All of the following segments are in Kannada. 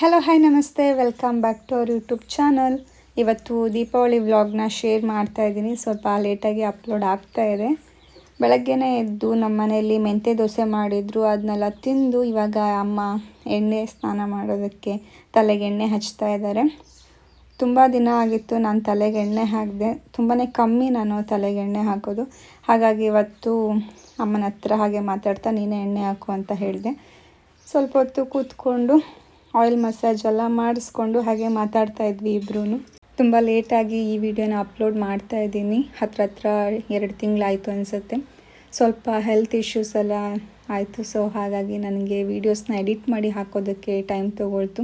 Hello hi namaste welcome back to our YouTube channel ಇವತ್ತು ದೀಪಾವಳಿ ವ್ಲಾಗ್ನ ಶೇರ್ ಮಾಡ್ತಾ ಇದ್ದೀನಿ. ಸ್ವಲ್ಪ ಲೇಟಾಗಿ ಅಪ್ಲೋಡ್ ಆಗ್ತಾ ಇದೆ. ಬೆಳಗ್ಗೆನೇ ಎದ್ದು ನಮ್ಮ ಮನೆಯಲ್ಲಿ ಮೆಂತ್ಯ ದೋಸೆ ಮಾಡಿದ್ರು. ಅದನ್ನೆಲ್ಲ ತಿಂದು ಇವಾಗ ಅಮ್ಮ ಎಣ್ಣೆ ಸ್ನಾನ ಮಾಡೋದಕ್ಕೆ ತಲೆಗೆ ಎಣ್ಣೆ ಹಚ್ತಾ ಇದ್ದಾರೆ. ತುಂಬ ದಿನ ಆಗಿತ್ತು ನಾನು ತಲೆಗೆ ಎಣ್ಣೆ ಹಾಕಿದೆ. ತುಂಬಾ ಕಮ್ಮಿ ನಾನು ತಲೆಗೆ ಎಣ್ಣೆ ಹಾಕೋದು. ಹಾಗಾಗಿ ಇವತ್ತು ಅಮ್ಮನ ಹತ್ರ ಹಾಗೆ ಮಾತಾಡ್ತಾ ನೀನೇ ಎಣ್ಣೆ ಹಾಕು ಅಂತ ಹೇಳಿದೆ. ಸ್ವಲ್ಪ ಹೊತ್ತು ಕೂತ್ಕೊಂಡು ಆಯಿಲ್ ಮಸಾಜ್ ಎಲ್ಲ ಮಾಡಿಸ್ಕೊಂಡು ಹಾಗೆ ಮಾತಾಡ್ತಾ ಇದ್ವಿ ಇಬ್ರು ತುಂಬ ಲೇಟಾಗಿ ಈ ವಿಡಿಯೋನ ಅಪ್ಲೋಡ್ ಮಾಡ್ತಾ ಇದ್ದೀನಿ. ಹತ್ರ ಹತ್ರ ಎರಡು ತಿಂಗಳಾಯಿತು ಅನಿಸುತ್ತೆ. ಸ್ವಲ್ಪ ಹೆಲ್ತ್ ಇಶ್ಯೂಸ್ ಎಲ್ಲ ಆಯಿತು. ಸೊ ಹಾಗಾಗಿ ನನಗೆ ವೀಡಿಯೋಸ್ನ ಎಡಿಟ್ ಮಾಡಿ ಹಾಕೋದಕ್ಕೆ ಟೈಮ್ ತೊಗೊಳ್ತು.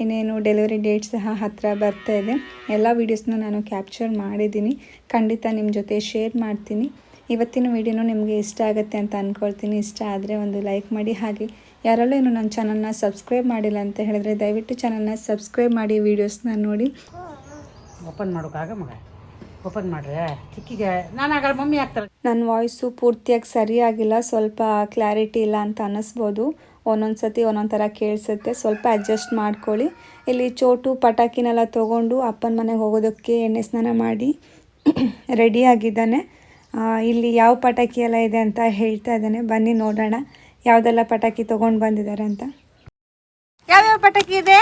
ಇನ್ನೇನು ಡೆಲಿವರಿ ಡೇಟ್ ಸಹ ಹತ್ತಿರ ಬರ್ತಾ ಇದೆ. ಎಲ್ಲ ವೀಡಿಯೋಸ್ನ ನಾನು ಕ್ಯಾಪ್ಚರ್ ಮಾಡಿದ್ದೀನಿ. ಖಂಡಿತ ನಿಮ್ಮ ಜೊತೆ ಶೇರ್ ಮಾಡ್ತೀನಿ. ಇವತ್ತಿನ ವೀಡಿಯೋನು ನಿಮಗೆ ಇಷ್ಟ ಆಗುತ್ತೆ ಅಂತ ಅಂದ್ಕೊಳ್ತೀನಿ ಇಷ್ಟ ಆದರೆ ಒಂದು ಲೈಕ್ ಮಾಡಿ. ಹಾಗೆ ಯಾರೆಲ್ಲ ಇನ್ನು ನನ್ನ ಚಾನಲ್ನ ಸಬ್ಸ್ಕ್ರೈಬ್ ಮಾಡಿಲ್ಲ ಅಂತ ಹೇಳಿದ್ರೆ ದಯವಿಟ್ಟು ಚಾನಲ್ನ ಸಬ್ಸ್ಕ್ರೈಬ್ ಮಾಡಿ ವೀಡಿಯೋಸ್ನ ನೋಡಿ. ಓಪನ್ ಮಾಡೋಕ್ಕಾಗ ಮಗ. ಓಪನ್ ಮಾಡ್ರೆ? ಚಿಕ್ಕಿಗೆ ನಾನು ಆಗ ಮಮ್ಮಿ ಆಗ್ತಾರೆ ನನ್ನ ವಾಯ್ಸು ಪೂರ್ತಿಯಾಗಿ ಸರಿಯಾಗಿಲ್ಲ ಸ್ವಲ್ಪ ಕ್ಲಾರಿಟಿ ಇಲ್ಲ ಅಂತ ಅನ್ನಿಸ್ಬೋದು. ಒಂದೊಂದು ಸತಿ ಒಂದೊಂದು ಥರ ಕೇಳಿಸುತ್ತೆ. ಸ್ವಲ್ಪ ಅಡ್ಜಸ್ಟ್ ಮಾಡ್ಕೊಳ್ಳಿ. ಇಲ್ಲಿ ಚೋಟು ಪಟಾಕಿನೆಲ್ಲ ತೊಗೊಂಡು ಅಪ್ಪನ ಮನೆಗೆ ಹೋಗೋದಕ್ಕೆ ಎಣ್ಣೆ ಸ್ನಾನ ಮಾಡಿ ರೆಡಿ ಆಗಿದ್ದಾನೆ. ಇಲ್ಲಿ ಯಾವ ಪಟಾಕಿ ಎಲ್ಲ ಇದೆ ಅಂತ ಹೇಳ್ತಾ ಇದ್ದಾನೆ. ಬನ್ನಿ ನೋಡೋಣ. ಯಾವುದೆಲ್ಲ ಪಟಾಕಿ ತೊಗೊಂಡು ಬಂದಿದ್ದಾರೆ ಅಂತ? ಯಾವ್ಯಾವ ಪಟಾಕಿ ಇದೆ?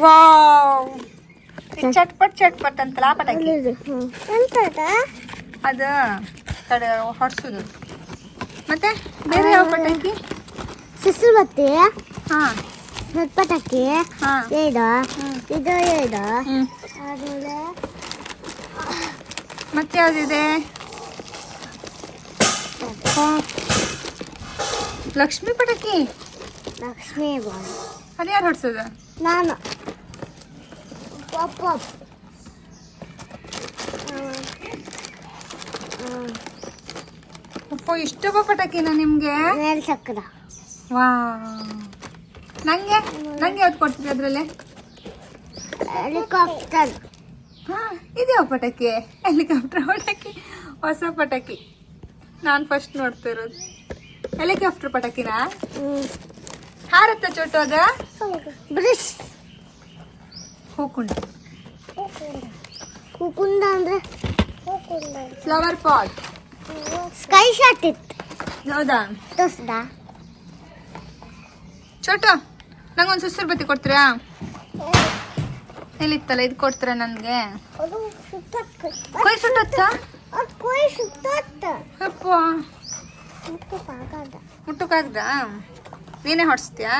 ವಾವ್. ಇದು ಚಟ್ಪಟ್ ಚಟ್ಪಟ್ ಅಂತಲ್ಲ ಆ ಪಟಾಕಿ? ಅದು ಕಡೆ ಹೊಡ್ಸೋದು. ಮತ್ತೆ ಬೇರೆ ಯಾವ ಪಟಾಕಿ? ಸಿಸು ಬತ್ತಿ ಹಾ. ಪಟಾಕಿ ಇದು ಏಡ ಹ್ಮ್. ಆಮೇಲೆ ಮತ್ತೆ ಯಾವ್ದಿದೆ? ಲಕ್ಷ್ಮಿ ಪಟಾಕಿ. ಲಕ್ಷ್ಮೀ ಬಾಯಿ ಅದು ಯಾರು ಹೊಡ್ಸೋದು? ನಾನು. ಪಾಪ ಅಪ್ಪ ಇಷ್ಟೊಬ್ಬ ಪಟಾಕಿನ ನಿಮ್ಗೆ? ಚಕ್ರ. ವಾ. ನಂಗೆ? ನಂಗೆ ಯಾವ್ದು ಕೊಡ್ತೀರಿ ಅದ್ರಲ್ಲಿ? ಹೆಲಿಕಾಪ್ಟರ್. ಹಾ ಇದ್ಯಾವ ಪಟಾಕಿ? ಹೆಲಿಕಾಪ್ಟರ್ ಪಟಾಕಿ ಹೊಸ ಪಟಾಕಿ. ನಾನು ಫಸ್ಟ್ ನೋಡ್ತಾ ಇರೋದು ಹೆಲಿಕಾಪ್ಟರ್ ಪಟಾಕಿನ? ಹಾರತ್ತ ಚೋಟು ಅದ? ಹೂಕುಂಡ. ಕುಕುಂದ ಅಂದ್ರೆ ಫ್ಲವರ್ ಪಾಟ್ ಸ್ಕೈ ಶಾಟ್ ಇತ್ತು ಹೌದಾ? ತೋರ್ಸ್ದ? ಚೋಟು ನಂಗೊಂದು ಸುಸ್ರು ಬತ್ತಿ ಕೊಡ್ತೀರಾ? ಎಲ್ಲಿತ್ತಲ್ಲ ಇದು ಕೊಡ್ತೀರಾ ನನಗೆ? ಕೊಯ್ ಸುಟ್ಟತ್ತ? ಅದು ಕೊಯ್ ಸುತ್ತ ಅಪ್ಪ. ಮುಟ್ಟಕ್ಕಾಗದ ಮುಟ್ಟಕ್ಕಾಗ್ದ? ನೀನೇ ಹೊಡ್ಸ್ತೀಯಾ?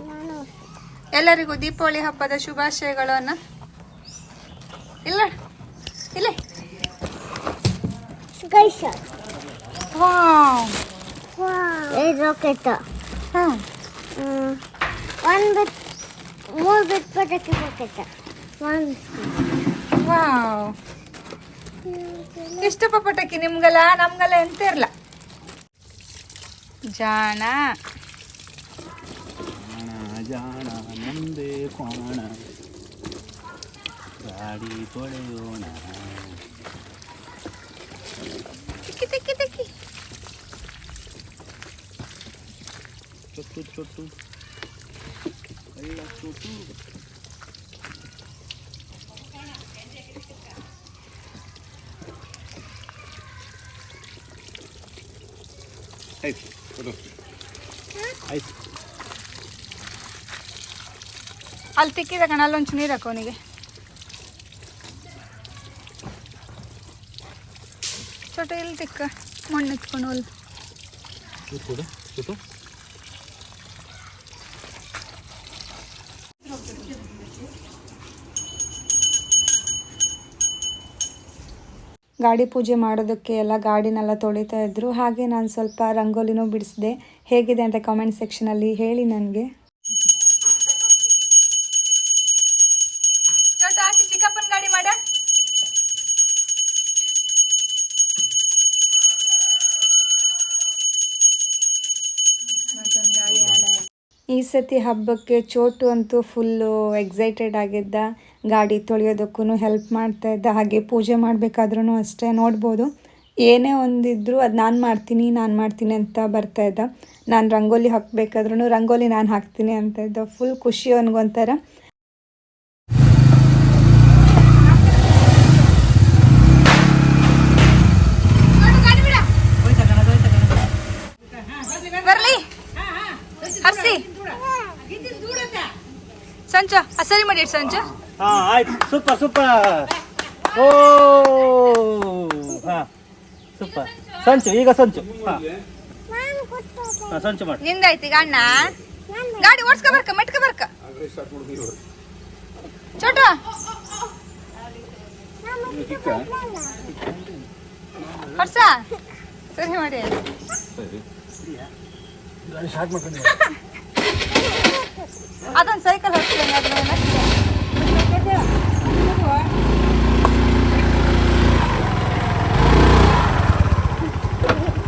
ನಾನು ಎಲ್ಲರಿಗೂ ದೀಪಾವಳಿ ಹಬ್ಬದ ಶುಭಾಶಯಗಳು ಇಲ್ಲ ಇಲ್ಲ. ಇಲ್ಲೇ ಸ್ಕೈ ಶಾಟ್ ವಾವ್. ಇದು ರಾಕೆಟ್ ಹಾಂ. ಒಂದು ಮೂರು ಬಿಟ್ ಪಟಾಕಿ ರಾಕೆಟ್ ಒಂದು. ವಾವ್. ಇಷ್ಟಪ್ಪ ಪಟಾಕಿ ನಿಮ್ಗಲ್ಲ ನಮ್ಗಲ್ಲ ಎಂತ ಇರಲ್ಲ ಜಾಣ. ಜಾಣ ಮುಂದೆ ಕೋಣ. ಗಾಡಿ ತೊಳೆಯೋಣ. ತಿಕ್ಕಿ ತಿಕ್ಕಿ ತಿಕ್ಕಿ. ಚೊಟ್ಟು ಚೊಟ್ಟು. ಎಲ್ಲ ಚೊಟ್ಟು. ಆಯ್ತು ಕೊಡು. ಆಯ್ತು ಅಲ್ಲಿ ತಿಕ್ಕಿದ ಕಣ ಅಲ್ಲೊಂಚು ನೀರು ಹಾಕೋ ಅವನಿಗೆ ಚೋಟ ಇಲ್ಲಿ ತಿಕ್ಕ ಮಣ್ಣು ಎತ್ಕೊಂಡು ಅಲ್ಲಿ ಇದು ಕೊಡು ಗಾಡಿ ಪೂಜೆ ಮಾಡೋದಕ್ಕೆ ಎಲ್ಲ ಗಾಡಿನೆಲ್ಲ ತೊಳಿತಾ ಇದ್ದರು ಹಾಗೆ ನಾನು ಸ್ವಲ್ಪ ರಂಗೋಲಿನೂ ಬಿಡಿಸಿದೆ. ಹೇಗಿದೆ ಅಂತ ಕಾಮೆಂಟ್ ಸೆಕ್ಷನಲ್ಲಿ ಹೇಳಿ ನನಗೆ. ಚಿಕ್ಕಪ್ಪನ ಗಾಡಿ ಮಾಡ. ಈ ಸತಿ ಹಬ್ಬಕ್ಕೆ ಚೋಟು ಅಂತೂ ಫುಲ್ಲು ಎಕ್ಸೈಟೆಡ್ ಆಗಿದ್ದ. ಗಾಡಿ ತೊಳೆಯೋದಕ್ಕೂ ಹೆಲ್ಪ್ ಮಾಡ್ತಾ ಇದ್ದ. ಹಾಗೆ ಪೂಜೆ ಮಾಡಬೇಕಾದ್ರೂ ಅಷ್ಟೇ ನೋಡ್ಬೋದು. ಏನೇ ಒಂದಿದ್ರು ಅದು ನಾನು ಮಾಡ್ತೀನಿ ನಾನು ಮಾಡ್ತೀನಿ ಅಂತ ಬರ್ತಾ ಇದ್ದ. ನಾನು ರಂಗೋಲಿ ಹಾಕಬೇಕಾದ್ರೂ ರಂಗೋಲಿ ನಾನು ಹಾಕ್ತೀನಿ ಅಂತ ಇದ್ದ. ಫುಲ್ ಖುಷಿ ಅವನಿಗೊಂಥರ. ಸಂಚ ಸರಿ ಮಾಡಿ ಸಂಚ. ಹಾ ಆಯ್ತು. Super super. ಓ ಹಾ. ಸೂಪರ್. ಸಂಚು ಈಗ ಸಂಚು. ಹಾ. ಹಾ, ಸಂಚು ಮಾಡಿ. ನಿಂದಾಯ್ತು ಈಗ ಅಣ್ಣ. ಗಾಡಿ ಓಡಿಸ್ಕೊ ಬರ್ಕ ಮೆಟ್ಕ ಬರ್ಕ. ಚೋಟ ಹರ್ಸ ಸರಿ ಮಾಡಿ. ಅದೊಂದು ಸೈಕಲ್ ಹರ್ಸ್ತೀನಿ ಅದ್ರ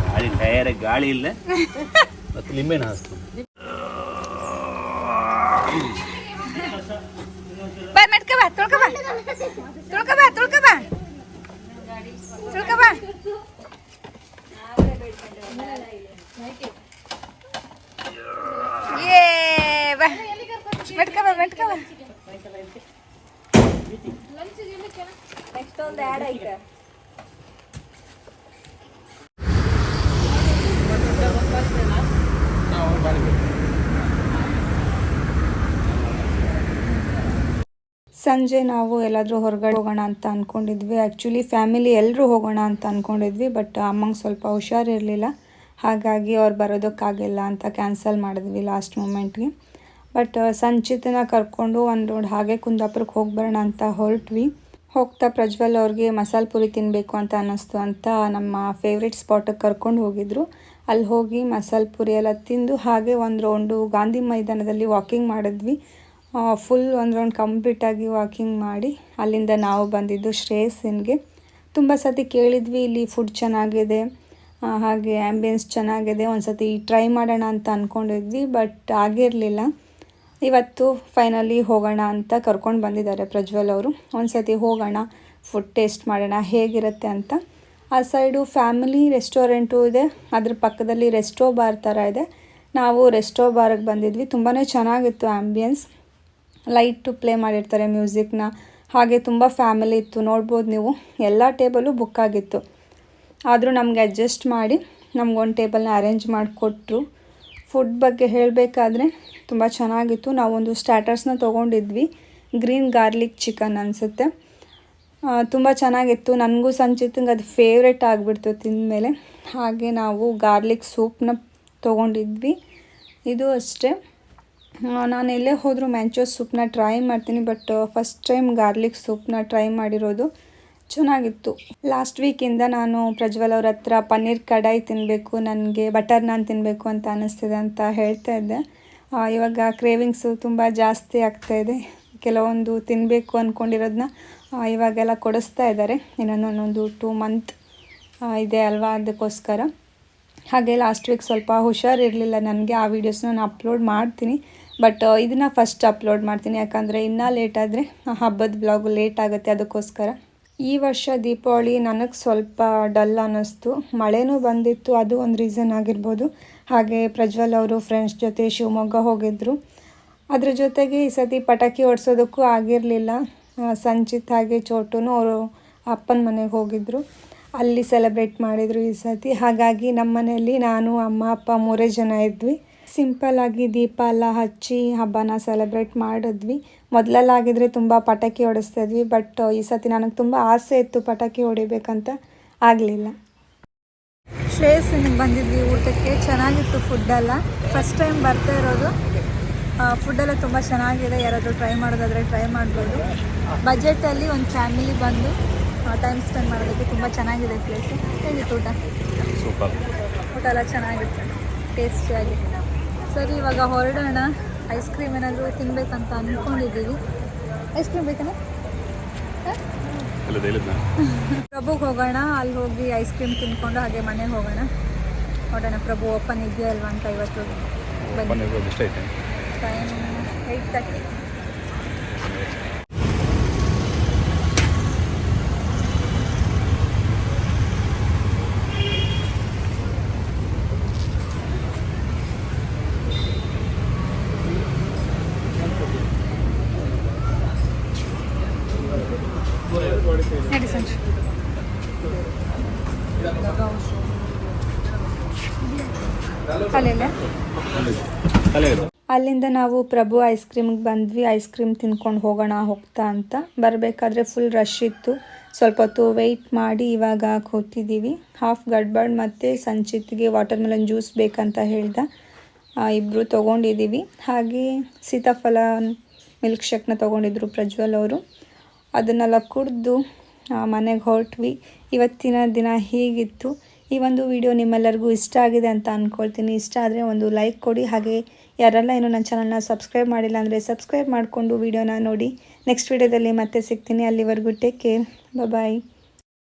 ಗಾಳಿ ಟಯರ್ ಗಾಳಿ ಇಲ್ಲ. ಮತ್ತೆ ಲಿಂಬೆನ ಹಾಸ್ತು ಬಾ ಮೆಟ್ಕ ಬಾ ತುಳ್ಕ ಬಾ. ತುಳ್ಕ ಬಾ ತುಳ್ಕ ಬಾ. ತುಳ್ಕ ಬಾ. ಏ ಬಾ. ಮೆಟ್ಕ ಬಾ ಮೆಟ್ಕ ಬಾ. ನೆಕ್ಸ್ಟ್ ಒಂದು ಆ್ಯಡ್ ಐತೆ. ಸಂಜೆ ನಾವು ಎಲ್ಲಾದರೂ ಹೊರಗಡೆ ಹೋಗೋಣ ಅಂತ ಅಂದ್ಕೊಂಡಿದ್ವಿ ಆ್ಯಕ್ಚುಲಿ ಫ್ಯಾಮಿಲಿ ಎಲ್ಲರೂ ಹೋಗೋಣ ಅಂತ ಅಂದ್ಕೊಂಡಿದ್ವಿ ಬಟ್ ಅಮ್ಮಂಗೆ ಸ್ವಲ್ಪ ಹುಷಾರಿರಲಿಲ್ಲ ಹಾಗಾಗಿ ಅವ್ರು ಬರೋದಕ್ಕಾಗಿಲ್ಲ ಅಂತ ಕ್ಯಾನ್ಸಲ್ ಮಾಡಿದ್ವಿ ಲಾಸ್ಟ್ ಮೂಮೆಂಟ್ಗೆ ಬಟ್ ಸಂಚಿತನ ಕರ್ಕೊಂಡು ಒಂದು ರೋಡ್ ಹಾಗೆ ಕುಂದಾಪುರಕ್ಕೆ ಹೋಗಿ ಅಂತ ಹೊರಟ್ವಿ. ಹೋಗ್ತಾ ಪ್ರಜ್ವಲ್ ಅವ್ರಿಗೆ ಮಸಾಲೆ ಪುರಿ ತಿನ್ನಬೇಕು ಅಂತ ಅನ್ನಿಸ್ತು ಅಂತ ನಮ್ಮ ಫೇವ್ರೆಟ್ ಸ್ಪಾಟಿಗೆ ಕರ್ಕೊಂಡು ಹೋಗಿದ್ರು. ಅಲ್ಲಿ ಹೋಗಿ ಮಸಾಲ ಪುರಿ ಎಲ್ಲ ತಿಂದು ಹಾಗೆ ಒಂದು ರೌಂಡು ಗಾಂಧಿ ಮೈದಾನದಲ್ಲಿ ವಾಕಿಂಗ್ ಮಾಡಿದ್ವಿ. ಫುಲ್ ಒಂದು ರೌಂಡ್ ಕಂಪ್ಲೀಟಾಗಿ ವಾಕಿಂಗ್ ಮಾಡಿ ಅಲ್ಲಿಂದ ನಾವು ಬಂದಿದ್ದು ಶ್ರೇಯಸ್ಸಿನ್ಗೆ. ತುಂಬ ಸತಿ ಕೇಳಿದ್ವಿ, ಇಲ್ಲಿ ಫುಡ್ ಚೆನ್ನಾಗಿದೆ ಹಾಗೆ ಆ್ಯಂಬಿಯನ್ಸ್ ಚೆನ್ನಾಗಿದೆ ಒಂದು ಸತಿ ಟ್ರೈ ಮಾಡೋಣ ಅಂತ ಅಂದ್ಕೊಂಡಿದ್ವಿ ಬಟ್ ಆಗಿರಲಿಲ್ಲ. ಇವತ್ತು ಫೈನಲಿ ಹೋಗೋಣ ಅಂತ ಕರ್ಕೊಂಡು ಬಂದಿದ್ದಾರೆ ಪ್ರಜ್ವಲ್ ಅವರು. ಒಂದು ಸತಿ ಹೋಗೋಣ ಫುಡ್ ಟೇಸ್ಟ್ ಮಾಡೋಣ, ಹೇಗಿರುತ್ತೆ ಅಂತ. ಆ ಸೈಡು ಫ್ಯಾಮಿಲಿ ರೆಸ್ಟೋರೆಂಟು ಇದೆ, ಅದ್ರ ಪಕ್ಕದಲ್ಲಿ ರೆಸ್ಟೋ ಬಾರ್ ಥರ ಇದೆ. ನಾವು ರೆಸ್ಟೋ ಬಾರ್ಗೆ ಬಂದಿದ್ವಿ ತುಂಬಾ ಚೆನ್ನಾಗಿತ್ತು ಆ್ಯಂಬಿಯನ್ಸ್ ಲೈಟು ಪ್ಲೇ ಮಾಡಿರ್ತಾರೆ ಮ್ಯೂಸಿಕ್ನ. ಹಾಗೆ ತುಂಬ ಫ್ಯಾಮಿಲಿ ಇತ್ತು. ನೋಡ್ಬೋದು ನೀವು, ಎಲ್ಲ ಟೇಬಲು ಬುಕ್ ಆಗಿತ್ತು. ಆದರೂ ನಮಗೆ ಅಡ್ಜಸ್ಟ್ ಮಾಡಿ ನಮ್ಗೊಂದು ಟೇಬಲ್ನ ಅರೇಂಜ್ ಮಾಡಿಕೊಟ್ರು. ಫುಡ್ ಬಗ್ಗೆ ಹೇಳಬೇಕಾದ್ರೆ ತುಂಬ ಚೆನ್ನಾಗಿತ್ತು. ನಾವೊಂದು ಸ್ಟ್ಯಾಟರ್ಸ್ನ ತೊಗೊಂಡಿದ್ವಿ. ಗ್ರೀನ್ ಗಾರ್ಲಿಕ್ ಚಿಕನ್ ಅನಿಸುತ್ತೆ. ತುಂಬ ಚೆನ್ನಾಗಿತ್ತು. ನನಗೂ ಸಂಚಿತಂಗೆ ಅದು ಫೇವ್ರೆಟ್ ಆಗಿಬಿಡ್ತು ತಿಂದಮೇಲೆ. ಹಾಗೆ ನಾವು ಗಾರ್ಲಿಕ್ ಸೂಪ್ನ ತೊಗೊಂಡಿದ್ವಿ. ಇದು ಅಷ್ಟೇ. ನಾನು ಎಲ್ಲೇ ಹೋದರೂ ಮ್ಯಾಂಚೋ ಸೂಪ್ನ ಟ್ರೈ ಮಾಡ್ತೀನಿ ಬಟ್ ಫಸ್ಟ್ ಟೈಮ್ ಗಾರ್ಲಿಕ್ ಸೂಪ್ನ ಟ್ರೈ ಮಾಡಿರೋದು ಚೆನ್ನಾಗಿತ್ತು. ಲಾಸ್ಟ್ ವೀಕಿಂದ ನಾನು ಪ್ರಜ್ವಲ್ ಅವ್ರ ಹತ್ರ ಪನ್ನೀರ್ ಕಡಾಯಿ ತಿನ್ನಬೇಕು ನನಗೆ ಬಟರ್ ನಾನ್ ತಿನ್ನಬೇಕು ಅಂತ ಅನ್ನಿಸ್ತಿದೆ ಅಂತ ಹೇಳ್ತಾ ಇದ್ದೆ. ಇವಾಗ ಕ್ರೇವಿಂಗ್ಸು ತುಂಬ ಜಾಸ್ತಿ ಆಗ್ತಾ ಇದೆ. ಕೆಲವೊಂದು ತಿನ್ನಬೇಕು ಅಂದ್ಕೊಂಡಿರೋದನ್ನ ಇವಾಗೆಲ್ಲ ಕೊಡಿಸ್ತಾ ಇದ್ದಾರೆ. ಇನ್ನೊಂದು ಒಂದೊಂದು ಟೂ ಮಂತ್ ಇದೆ ಅಲ್ವಾ ಅದಕ್ಕೋಸ್ಕರ. ಹಾಗೆ ಲಾಸ್ಟ್ ವೀಕ್ ಸ್ವಲ್ಪ ಹುಷಾರಿರಲಿಲ್ಲ ನನಗೆ, ಆ ವೀಡಿಯೋಸ್ನ ನಾನು ಅಪ್ಲೋಡ್ ಮಾಡ್ತೀನಿ. ಬಟ್ ಇದನ್ನು ಫಸ್ಟ್ ಅಪ್ಲೋಡ್ ಮಾಡ್ತೀನಿ. ಯಾಕಂದರೆ ಇನ್ನೂ ಲೇಟ್ ಆದರೆ ಹಬ್ಬದ ಬ್ಲಾಗು ಲೇಟ್ ಆಗುತ್ತೆ ಅದಕ್ಕೋಸ್ಕರ. ಈ ವರ್ಷ ದೀಪಾವಳಿ ನನಗೆ ಸ್ವಲ್ಪ ಡಲ್ ಅನ್ನಿಸ್ತು. ಮಳೆನೂ ಬಂದಿತ್ತು, ಅದು ಒಂದು ರೀಸನ್ ಆಗಿರ್ಬೋದು. ಹಾಗೆ ಪ್ರಜ್ವಲ್ ಅವರು ಫ್ರೆಂಡ್ಸ್ ಜೊತೆ ಶಿವಮೊಗ್ಗ ಹೋಗಿದ್ದರು ಅದ್ರ ಜೊತೆಗೆ ಈ ಸತಿ ಪಟಾಕಿ ಹೊಡ್ಸೋದಕ್ಕೂ ಆಗಿರಲಿಲ್ಲ. ಸಂಚಿತ್ ಹಾಗೆ ಚೋಟುನು ಅವರು ಅಪ್ಪನ ಮನೆಗೆ ಹೋಗಿದ್ದರು ಅಲ್ಲಿ ಸೆಲೆಬ್ರೇಟ್ ಮಾಡಿದರು ಈ ಸತಿ. ಹಾಗಾಗಿ ನಮ್ಮ ಮನೆಯಲ್ಲಿ ನಾನು, ಅಮ್ಮ, ಅಪ್ಪ ಮೂರೇ ಜನ ಇದ್ವಿ. ಸಿಂಪಲ್ ಆಗಿ ದೀಪ ಎಲ್ಲ ಹಚ್ಚಿ ಹಬ್ಬನ ಸೆಲೆಬ್ರೇಟ್ ಮಾಡಿದ್ವಿ. ಮೊದಲೆಲ್ಲಾಗಿದ್ರೆ ತುಂಬ ಪಟಾಕಿ ಹೊಡಿಸ್ತಾ ಇದ್ವಿ ಬಟ್ ಈ ಸತಿ ನನಗೆ ತುಂಬ ಆಸೆ ಇತ್ತು ಪಟಾಕಿ ಹೊಡಿಬೇಕಂತ. ಆಗಲಿಲ್ಲ. ಶ್ರೇಯಸ್ಸಿನಿಗೆ ಬಂದಿದ್ವಿ ಊಟಕ್ಕೆ. ಚೆನ್ನಾಗಿತ್ತು ಫುಡ್ಡೆಲ್ಲ ಫಸ್ಟ್ ಟೈಮ್ ಬರ್ತಾ ಇರೋದು. ಫುಡ್ಡೆಲ್ಲ ತುಂಬ ಚೆನ್ನಾಗಿದೆ. ಯಾರಾದರೂ ಟ್ರೈ ಮಾಡೋದಾದರೆ ಟ್ರೈ ಮಾಡ್ಬೋದು. ಬಜೆಟಲ್ಲಿ ಒಂದು ಫ್ಯಾಮಿಲಿ ಬಂದು ಟೈಮ್ ಸ್ಪೆಂಡ್ ಮಾಡೋದಕ್ಕೆ ತುಂಬ ಚೆನ್ನಾಗಿದೆ ಪ್ಲೇಸು ಹೇಗಿತ್ತು ಊಟ? ಸೂಪರ್. ಊಟ ಎಲ್ಲ ಚೆನ್ನಾಗಿತ್ತು ಟೇಸ್ಟಿಯಾಗಿ ಸರಿ ಇವಾಗ ಹೊರಡೋಣ. ಐಸ್ ಕ್ರೀಮ್ ಏನಾದರೂ ತಿನ್ನಬೇಕಂತ ಅಂದ್ಕೊಂಡಿದ್ದೀವಿ ಐಸ್ ಕ್ರೀಮ್ ಹೇಳಿದ್ನ ಪ್ರಭುಗೆ ಹೋಗೋಣ. ಅಲ್ಲಿ ಹೋಗಿ ಐಸ್ ಕ್ರೀಮ್ ತಿನ್ಕೊಂಡು ಹಾಗೆ ಮನೆಗೆ ಹೋಗೋಣ. ನೋಡೋಣ ಪ್ರಭು ಓಪನ್ ಇದೆಯಾ ಅಲ್ವಾ ಅಂತ ಇವತ್ತು? ಟೈಮ್ ಏಯ್ಟ್ ತರ್ಟಿ ಅಲ್ಲಿಂದ ನಾವು ಪ್ರಭು ಐಸ್ ಕ್ರೀಮಿಗೆ ಬಂದ್ವಿ. ಐಸ್ ಕ್ರೀಮ್ ತಿನ್ಕೊಂಡು ಹೋಗೋಣ, ಹೋಗ್ತಾ ಅಂತ. ಬರಬೇಕಾದ್ರೆ ಫುಲ್ ರಶ್ ಇತ್ತು. ಸ್ವಲ್ಪ ಹೊತ್ತು ವೆಯ್ಟ್ ಮಾಡಿ ಇವಾಗ ಕೂತಿದ್ದೀವಿ ಹಾಫ್ ಗಡ್ಬಡ್ ಮತ್ತು ಸಂಚಿತ್ಗೆ ವಾಟರ್ ಮೆಲನ್ ಜ್ಯೂಸ್ ಬೇಕಂತ ಹೇಳ್ದ. ಇಬ್ಬರು ತೊಗೊಂಡಿದ್ದೀವಿ ಹಾಗೆ ಸೀತಾಫಲ ಮಿಲ್ಕ್ ಶೇಕ್ನ ತೊಗೊಂಡಿದ್ರು ಪ್ರಜ್ವಲ್ ಅವರು. ಅದನ್ನೆಲ್ಲ ಕುಡಿದು ಮನೆಗೆ ಹೊರಟ್ವಿ. ಇವತ್ತಿನ ದಿನ ಹೀಗಿತ್ತು. ಈ ಒಂದು ವಿಡಿಯೋ ನಿಮ್ಮೆಲ್ಲರಿಗೂ ಇಷ್ಟ ಆಗಿದೆ ಅಂತ ಅಂದ್ಕೊಳ್ತೀನಿ ಇಷ್ಟ ಆದರೆ ಒಂದು ಲೈಕ್ ಕೊಡಿ. ಹಾಗೆ ಯಾರೆಲ್ಲ ಇನ್ನೂ ನನ್ನ ಚಾನಲ್ನ ಸಬ್ಸ್ಕ್ರೈಬ್ ಮಾಡಿಲ್ಲ ಅಂದರೆ ಸಬ್ಸ್ಕ್ರೈಬ್ ಮಾಡಿಕೊಂಡು ವಿಡಿಯೋನ ನೋಡಿ. ನೆಕ್ಸ್ಟ್ ವಿಡಿಯೋದಲ್ಲಿ ಮತ್ತೆ ಸಿಗ್ತೀನಿ. ಅಲ್ಲಿವರೆಗೂ ಟೇಕ್ ಕೇರ್ ಬಾಯ್